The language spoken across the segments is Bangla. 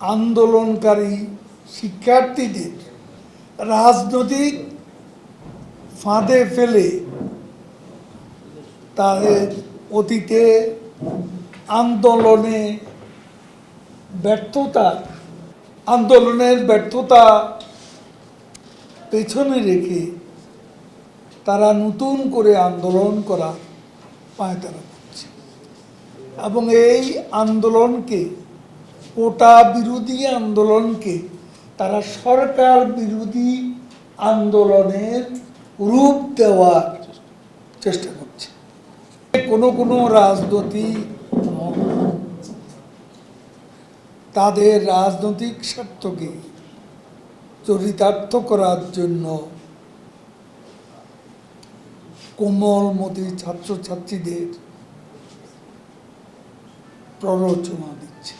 আন্দোলনকারী শিক্ষার্থীদের রাজনৈতিক ফাঁদে ফেলে তাদের অতীতে আন্দোলনে ব্যর্থতা, আন্দোলনের ব্যর্থতা পেছনে রেখে তারা নতুন করে আন্দোলন করা পায়তারা করছে। এবং এই আন্দোলনকে কোটা বিরোধী আন্দোলনকে তারা সরকার বিরোধী আন্দোলনের রূপ দেওয়ার চেষ্টা করছে। কোনো কোনো রাজনৈতিক তাদের রাজনৈতিক স্বার্থকে চরিতার্থ করার জন্য কোমল কোমলমতি ছাত্রছাত্রীদের প্ররোচনা দিচ্ছে।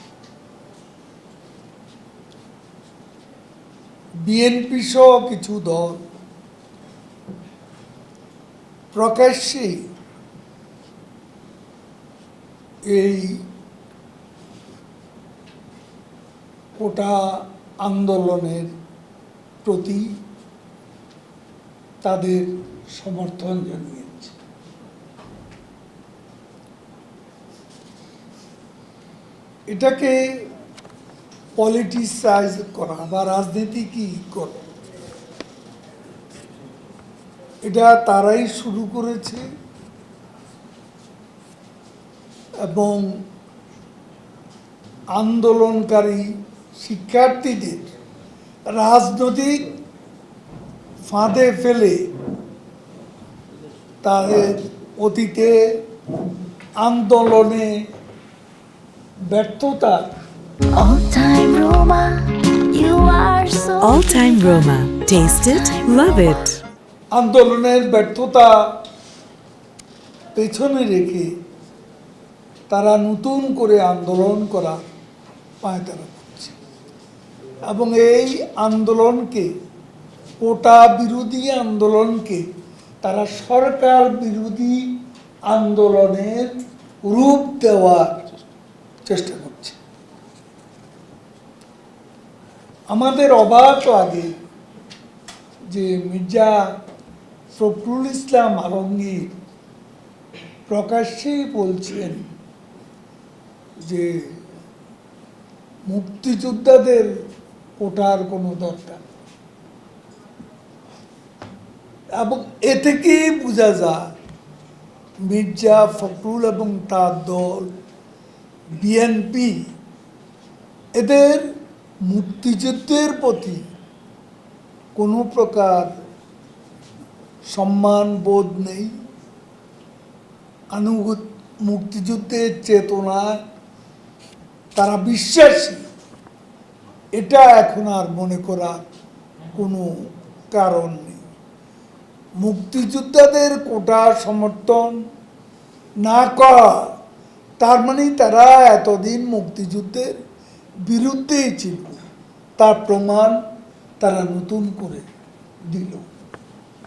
বিএনপি সহ কিছু দল প্রকাশ্যে এই কোটা আন্দোলনের প্রতি তাদের সমর্থন জানিয়েছে। এটাকে পলিটিসাইজ করা বা রাজনীতি করা? এটা তারাই শুরু করেছে এবং আন্দোলনকারী শিক্ষার্থীদের রাজনৈতিক ফাঁদে ফেলে তাদের অতীতে আন্দোলনে ব্যর্থতা All time Roma, you are so All Time Roma. Taste it, love it. আন্দোলনের ব্যর্থতা পেছনে রেখে তারা নতুন করে আন্দোলন করা পায়তারা করছে এবং এই আন্দোলনকে কোটা বিরোধী আন্দোলনকে তারা সরকার বিরোধী আন্দোলনের রূপ দেওয়ার চেষ্টা করছে আমাদের অবাক লাগে যে মির্জা ফখরুল ইসলাম আলমগীর প্রকাশ্যেই বলছেন যে মুক্তিযোদ্ধাদের ওঠার কোনো দরকার এবং এ থেকেই বোঝা যায় মির্জা ফখরুল এবং তার দল বিএনপি এদের মুক্তিযুদ্ধের প্রতি কোনো প্রকার সম্মান, বোধ নেই। আনুগত মুক্তিযুদ্ধের চেতনায় তারা বিশ্বাসী। এটা এখন আর মনে করার কোনো কারণ নেই। মুক্তিযোদ্ধাদের কোটা সমর্থন না করা, তার মানে তারা এতদিন মুক্তিযুদ্ধের বিরুদ্ধেই ছিল তার প্রমাণ তারা নতুন করে দিল।